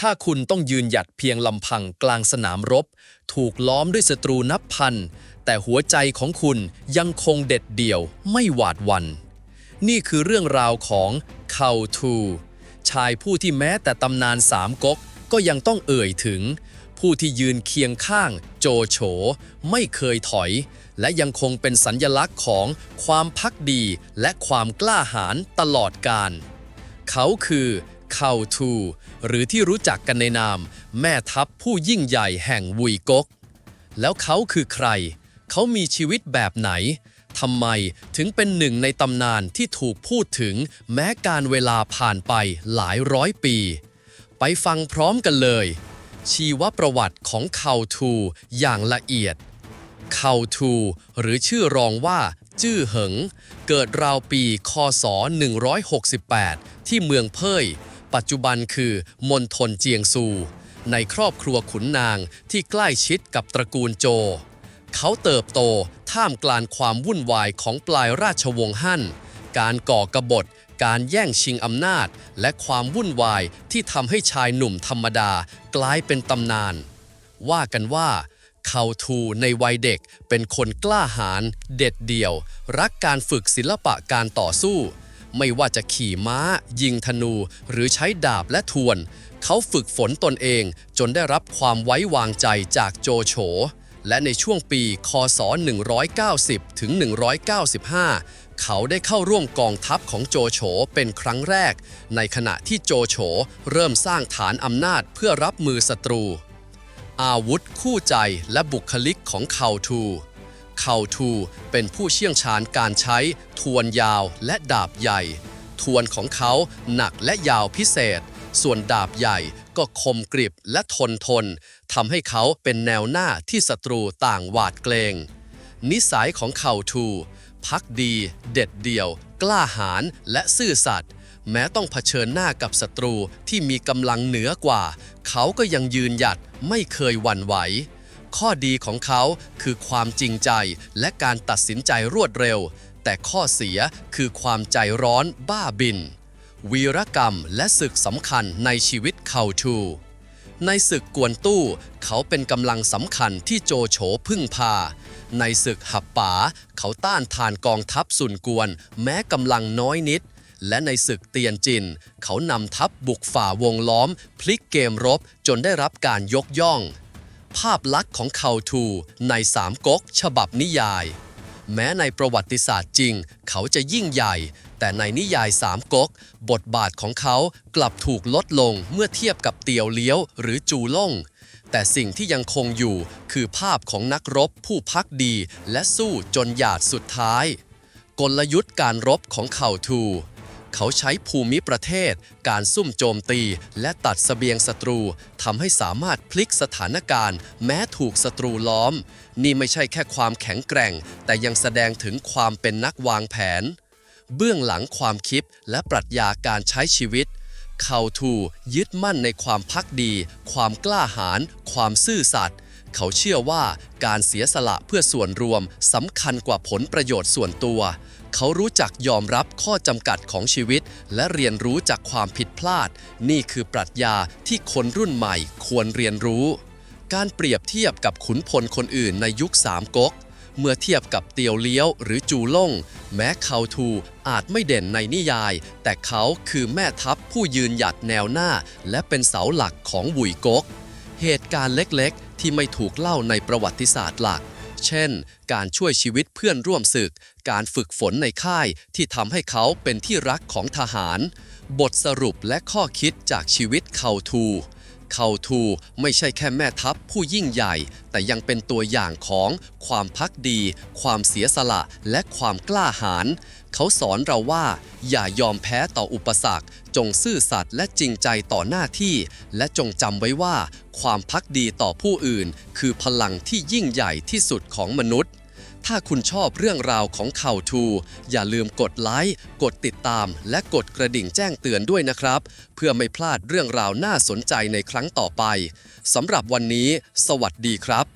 ถ้าคุณต้องยืนหยัดเพียงลำพังกลางสนามรบ ถูกล้อมด้วยศัตรูนับพัน แต่หัวใจของคุณยังคงเด็ดเดี่ยวไม่หวาดวัน นี่คือเรื่องราวของเคาทู ชายผู้ที่แม้แต่ตำนานสามก๊กก็ยังต้องเอ่ยถึง ผู้ที่ยืนเคียงข้างโจโฉ ไม่เคยถอย และยังคงเป็นสัญญลักษณ์ของความพักดีและความกล้าหาญตลอดกาลเขาคือ เคาทู หรือที่รู้จักกันในนาม แม่ทัพผู้ยิ่งใหญ่แห่งวุยกกแล้วเขาคือใคร เขามีชีวิตแบบไหนทำไมถึงเป็นหนึ่งในตำนานที่ถูกพูดถึงแม้การเวลาผ่านไปหลายร้อยปี ไปฟังพร้อมกันเลย ชีวประวัติของเคาทูอย่างละเอียดเคาทูหรือชื่อรองว่า จื้อเหิง เกิดราวปี คศ 168 ที่เมืองเพ่ย ปัจจุบันคือมณฑลเจียงซู ในครอบครัวขุนนางที่ใกล้ชิดกับตระกูลโจ เขาเติบโตท่ามกลางความวุ่นวายของปลายราชวงศ์ฮั่น การก่อกบฏ การแย่งชิงอำนาจ และความวุ่นวายที่ทำให้ชายหนุ่มธรรมดากลายเป็นตำนาน ว่ากันว่าเขาทูในวัยเด็กเป็นคนกล้าหาญเด็ดเดี่ยว รักการฝึกศิลปะการต่อสู้ ไม่ว่าจะขี่ม้า ยิงธนู หรือใช้ดาบและทวน เขาฝึกฝนตนเองจนได้รับความไว้วางใจจากโจโฉ และในช่วงปี คศ 190 ถึง 195 เขาได้เข้าร่วมกองทัพของโจโฉเป็นครั้งแรก ในขณะที่โจโฉเริ่มสร้างฐานอำนาจเพื่อรับมือศัตรู อาวุธคู่ใจและบุคลิกของเขาทู เขาทูเป็นผู้เชี่ยวชาญการใช้ทวนยาวและดาบใหญ่ ทวนของเขาหนักและยาวพิเศษ ส่วนดาบใหญ่ก็คมกริบและทนทนทำให้เขาเป็นแนวหน้าที่ศัตรูต่างหวาดเกรง นิสัยของเขาทู พักดี เด็ดเดี่ยว กล้าหาญและซื่อสัตย์แม้ต้องเผชิญหน้ากับศัตรูที่มีกำลังเหนือกว่า เขาก็ยังยืนหยัดไม่เคยหวั่นไหว ข้อดีของเขาคือความจริงใจและการตัดสินใจรวดเร็ว แต่ข้อเสียคือความใจร้อนบ้าบิน วีรกรรมและศึกสำคัญในชีวิตเขาทูในศึกกวนตู้ เขาเป็นกำลังสำคัญที่โจโฉพึ่งพา ในศึกหับป๋าเขาต้านทานกองทัพสุนกวน แม้กำลังน้อยนิดและในศึกเตียนจิน เขานำทัพบุกฝ่าวงล้อม พลิกเกมรบจนได้รับการยกย่อง ภาพลักษณ์ของเขาทูในสามก๊กฉบับนิยาย แม้ในประวัติศาสตร์จริง เขาจะยิ่งใหญ่ แต่ในนิยายสามก๊ก บทบาทของเขากลับถูกลดลงเมื่อเทียบกับเตียวเลี้ยวหรือจูล่ง แต่สิ่งที่ยังคงอยู่คือภาพของนักรบผู้พักดีและสู้จนหยาดสุดท้าย กลยุทธ์การรบของเขาทู เขาใช้ภูมิประเทศ การซุ่มโจมตี และตัดสเสบียงศัตรูทำให้สามารถพลิกสถานการณ์ แม้ถูกศัตรูล้อม นี่ไม่ใช่แค่ความแข็งแกร่ง แต่ยังแสดงถึงความเป็นนักวางแผน เบื้องหลังความคิดและปรัชญาการใช้ชีวิตเขาทูยึดมั่นในความพักดี ความกล้าหาญความซื่อสัตย์ เขาเชื่อว่าการเสียสละเพื่อส่วนรวมสำคัญกว่าผลประโยชน์ส่วนตัว เขารู้จักยอมรับข้อจำกัดของชีวิต และเรียนรู้จากความผิดพลาด นี่คือปรัชญาที่คนรุ่นใหม่ควรเรียนรู้ การเปรียบเทียบกับขุนพลคนอื่นในยุคสามก๊กเมื่อเทียบกับเตียวเลี้ยวหรือจูล่ง แม้เขาทูอาจไม่เด่นในนิยาย แต่เขาคือแม่ทัพผู้ยืนหยัดแนวหน้า และเป็นเสาหลักของบุยก๊กเหตุการณ์เล็กๆ ที่ไม่ถูกเล่าในประวัติศาสตร์หลัก เช่น การช่วยชีวิตเพื่อนร่วมศึก การฝึกฝนในค่ายที่ทำให้เขาเป็นที่รักของทหาร บทสรุปและข้อคิดจากชีวิตเขาทูเขาทูไม่ใช่แค่แม่ทัพผู้ยิ่งใหญ่ แต่ยังเป็นตัวอย่างของความพักดี ความเสียสละ และความกล้าหาญ เขาสอนเราว่า อย่ายอมแพ้ต่ออุปสรรค จงซื่อสัตย์และจริงใจต่อหน้าที่ และจงจำไว้ว่า ความพักดีต่อผู้อื่น คือพลังที่ยิ่งใหญ่ที่สุดของมนุษย์ ถ้าคุณชอบเรื่องราวของเข่าทู อย่าลืมกดไลค์ กดติดตาม และกดกระดิ่งแจ้งเตือนด้วยนะครับ เพื่อไม่พลาดเรื่องราวน่าสนใจในครั้งต่อไปสำหรับวันนี้ สวัสดีครับ